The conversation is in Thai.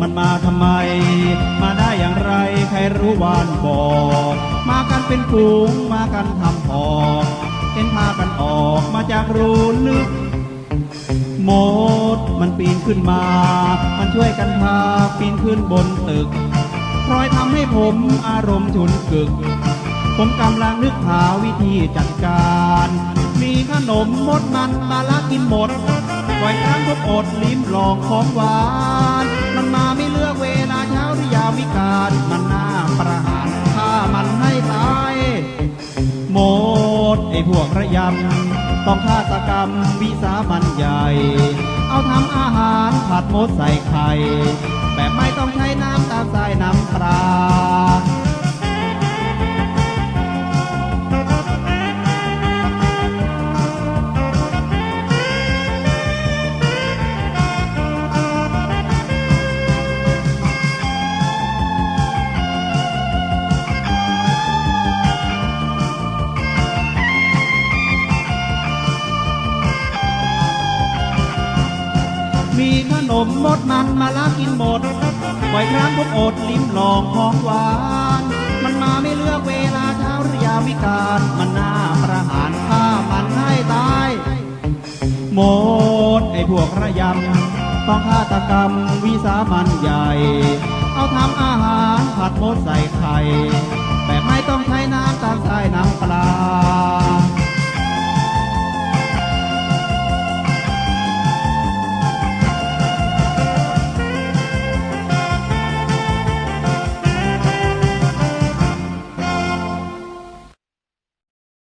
มันมาทำไม มาได้อย่างไรใครรู้วานบอก มากันเป็นฝูงมมากันทำพอกเห็นพากันออกมาจากรูลึกโมดมันปีนขึ้นมา มันช่วยกันพาปีนขึ้นบนตึกพลอยทำให้ผมอารมณ์ฉุนกึก ผมกำลังนึกหาวิธีจัดการ มีขนมมดมันมาละกินหมด ปล่อยครั้งทุกอดลิ้มลองของหวาน มันมาไม่เลือกเวลาเช้าหรือยามวิกาลมันน่าประหารฆ่ามันให้ตายหมดไอ้พวกระยำต้องฆาตกรรมวิสามันใหญ่ เอาทำอาหารผัดมดใส่ไข่แบบไม่ต้องใช้น้ำตาลทรายน้ำปลา มีขนมมดมันมาละกินหมดบ่อยครั้งผมอดลิ้มลองของหวาน มันมาไม่เลือกเวลาเช้าหรือยามวิกาลมันน่าประหารฆ่ามันให้ตายหมดไอ้พวกระยำต้องฆาตกรรมวิสามันใหญ่ เอาทำอาหารผัดมดใส่ไข่แบบไม่ต้องใช้น้ำตาลทรายน้ำปลา